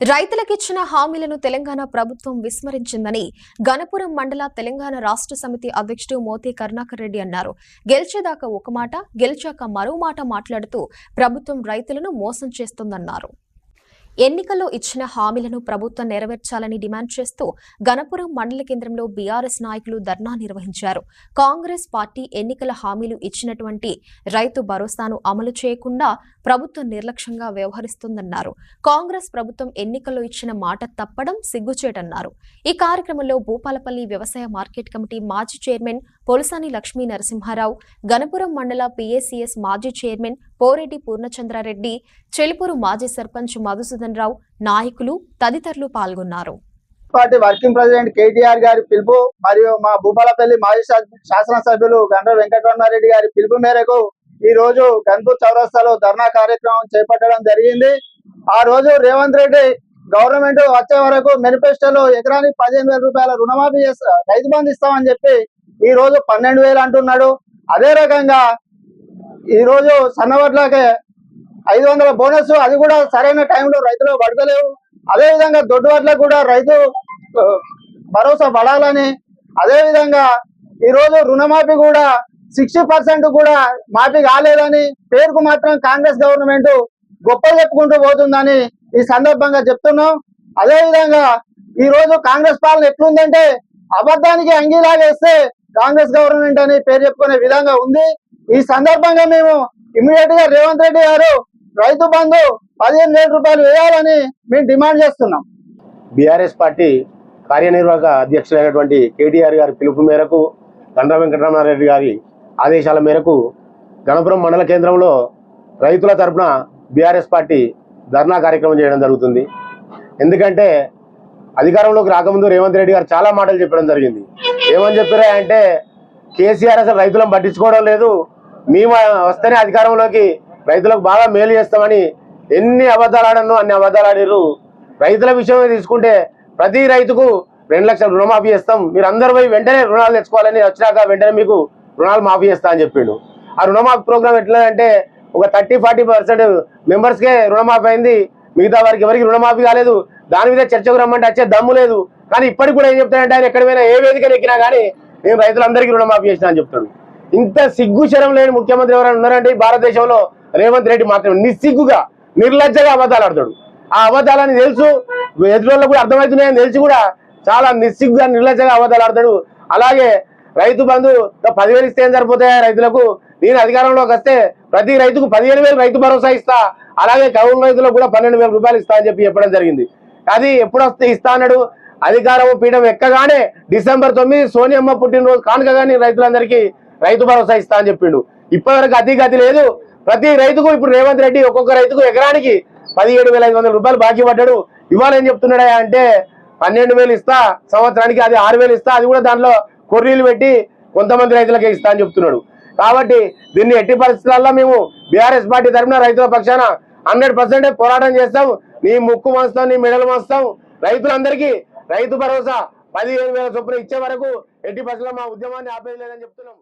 రైతులకిచ్చిన హామీలను తెలంగాణ ప్రభుత్వం విస్మరించిందని గణపురం మండల తెలంగాణ రాష్ట్ర సమితి అధ్యక్షుడు మోతి కరుణాకర్ రెడ్డి అన్నారు. గెలిచేదాకా ఒక మాట గెలిచాక మరో మాట మాట్లాడుతూ ప్రభుత్వం రైతులను మోసం చేస్తోందన్నారు. ఎన్నికల్లో ఇచ్చిన హామీలను ప్రభుత్వం నెరవేర్చాలని డిమాండ్ చేస్తూ గణపురం మండల కేంద్రంలో బీఆర్ఎస్ నాయకులు ధర్నా నిర్వహించారు. కాంగ్రెస్ పార్టీ ఎన్నికల హామీలు ఇచ్చినటువంటి రైతు భరోసాను అమలు చేయకుండా ప్రభుత్వం నిర్లక్ష్యంగా వ్యవహరిస్తుందన్నారు. కాంగ్రెస్ ప్రభుత్వం ఎన్నికల్లో ఇచ్చిన మాట తప్పడం సిగ్గుచేటన్నారు. ఈ కార్యక్రమంలో భూపాలపల్లి వ్యవసాయ మార్కెట్ కమిటీ మాజీ చైర్మన్ పొలసాని లక్ష్మీ నరసింహారావు గణపురం మండల పీఏసీఎస్ మాజీ చైర్మన్ పోరెడ్డి పూర్ణచంద్రారెడ్డి చెలుపూరు మాజీ సర్పంచ్ మధుసూదన్ రావు నాయకులు తదితరులు పాల్గొన్నారు. పార్టీ వర్కింగ్ ప్రెసిడెంట్ కేటీఆర్ గారి పిలుపు మరియు మా భూపాలపల్లి మాజీ శాసనసభ్యులు గండ్ర వెంకటరమణారెడ్డి గారి పిలుపు మేరకు ఈ రోజు గన్పూర్ చౌరస్తాలో ధర్నా కార్యక్రమం చేపట్టడం జరిగింది. ఆ రోజు రేవంత్ రెడ్డి గవర్నమెంట్ వచ్చే వరకు మేనిఫెస్టోలో ఎకరానికి పదిహేను వేల రూపాయల రుణమాఫీ చేస్తా రైతు బంధు ఇస్తామని చెప్పి ఈ రోజు పన్నెండు వేలు అంటున్నాడు. అదే రకంగా ఈ రోజు సన్నవడ్లకే ఐదు వందల బోనస్ అది కూడా సరైన టైంలో రైతులు పడతలేవు. అదే విధంగా దొడ్డు వడ్లకు కూడా రైతు భరోసా పడాలని. అదే విధంగా ఈ రోజు రుణమాఫీ కూడా సిక్స్టీ పర్సెంట్ కూడా మాఫీ కాలేదని పేరుకు మాత్రం కాంగ్రెస్ గవర్నమెంట్ గొప్ప చెప్పుకుంటూ పోతుందని ఈ సందర్భంగా చెప్తున్నాం. అదే విధంగా ఈ రోజు కాంగ్రెస్ పాలన ఎట్లుందంటే అబద్ధానికి అంగీలాగేస్తే కాంగ్రెస్ గవర్నమెంట్ అని పేరు చెప్పుకునే విధంగా ఉంది. ఈ సందర్భంగా మేము ఇమీడియట్గా రేవంత్ రెడ్డి గారు రైతు బంధు పదిహేను వేల రూపాయలు వేయాలని మేము డిమాండ్ చేస్తున్నాం. బీఆర్ఎస్ పార్టీ కార్యనిర్వాహక అధ్యక్షులైనటువంటి కేటీఆర్ గారి పిలుపు మేరకు గండ్ర వెంకటరమణారెడ్డి గారి ఆదేశాల మేరకు గణపురం మండల కేంద్రంలో రైతుల తరపున బీఆర్ఎస్ పార్టీ ధర్నా కార్యక్రమం చేయడం జరుగుతుంది. ఎందుకంటే అధికారంలోకి రాకముందు రేవంత్ రెడ్డి గారు చాలా మాటలు చెప్పడం జరిగింది. ఏమని చెప్పారా అంటే కేసీఆర్ అసలు రైతులను పట్టించుకోవడం లేదు. మేము వస్తేనే అధికారంలోకి రైతులకు బాగా మేలు చేస్తామని ఎన్ని అబద్ధాలు ఆడను అన్ని అబద్ధాలు ఆడిర్రు. రైతుల విషయమే తీసుకుంటే ప్రతి రైతుకు రెండు లక్షల రుణమాఫీ చేస్తాం. మీరు అందరు పోయి వెంటనే రుణాలు తెచ్చుకోవాలని వచ్చినాక వెంటనే మీకు రుణాలు మాఫీ చేస్తా అని చెప్పిండు. ఆ రుణమాఫీ ప్రోగ్రామ్ ఎట్లా అంటే ఒక థర్టీ ఫార్టీ పర్సెంట్ మెంబర్స్కే రుణమాఫీ అయింది. మిగతా వారికి ఎవరికి రుణమాఫీ కాలేదు. దాని మీద చర్చకు రమ్మంటే వచ్చే దమ్ము లేదు. కానీ ఇప్పటికి కూడా ఏం చెప్తాడంటే ఆయన ఎక్కడ పోయినా ఏ వేదిక ఎక్కినా కానీ నేను రైతులందరికీ రుణమాఫీ చేసిన అని చెప్తాడు. ఇంత సిగ్గు శరం లేని ముఖ్యమంత్రి ఎవరైనా ఉన్నారంటే ఈ భారతదేశంలో రేవంత్ రెడ్డి మాత్రమే నిస్సిగ్గుగా నిర్లజ్జగా అబద్ధాలు ఆడతాడు. ఆ అబద్ధాలని తెలుసు ఎదురోళ్ళకు కూడా అర్థమవుతున్నాయని తెలిసి కూడా చాలా నిస్సిగ్గుగా నిర్లజ్జగా అబద్ధాలు ఆడతాడు. అలాగే రైతు బంధు పదివేలు ఇస్తే ఏం సరిపోతాయా రైతులకు? నేను అధికారంలోకి వస్తే ప్రతి రైతుకు పదిహేను వేలు రైతు భరోసా ఇస్తా అలాగే కౌలు రైతులకు కూడా పన్నెండు వేల రూపాయలు ఇస్తా అని చెప్పి చెప్పడం జరిగింది. అది ఎప్పుడు వస్తే ఇస్తా అన్నాడు? అధికారం పీఠం ఎక్కగానే డిసెంబర్ తొమ్మిది సోనియమ్మ పుట్టినరోజు కానుకగానే రైతులందరికీ రైతు భరోసా ఇస్తా అని చెప్పిండు. ఇప్పటివరకు అతి గతి లేదు. ప్రతి రైతుకు ఇప్పుడు రేవంత్ రెడ్డి ఒక్కొక్క రైతుకు ఎకరానికి పదిహేడు వేల ఐదు వందల రూపాయలు బాకీ పడ్డాడు. ఇవాళ ఏం చెప్తున్నాడా అంటే పన్నెండు వేలు ఇస్తా సంవత్సరానికి అది ఆరు వేలు ఇస్తా అది కూడా దాంట్లో కొర్రీలు పెట్టి కొంతమంది రైతులకే ఇస్తా అని చెప్తున్నాడు. కాబట్టి దీన్ని ఎట్టి పరిస్థితులలో మేము బీఆర్ఎస్ పార్టీ తరఫున రైతుల పక్షాన హండ్రెడ్ పోరాటం చేస్తాం. నీ ముక్కు మోస్తాం నీ మెడలు మోస్తాం రైతులందరికీ రైతు భరోసా పదిహేను వేల చొప్పున ఇచ్చే వరకు ఎట్టి పరిస్థితుల్లో మా ఉద్యమాన్ని ఆపేయలేదని చెప్తున్నాం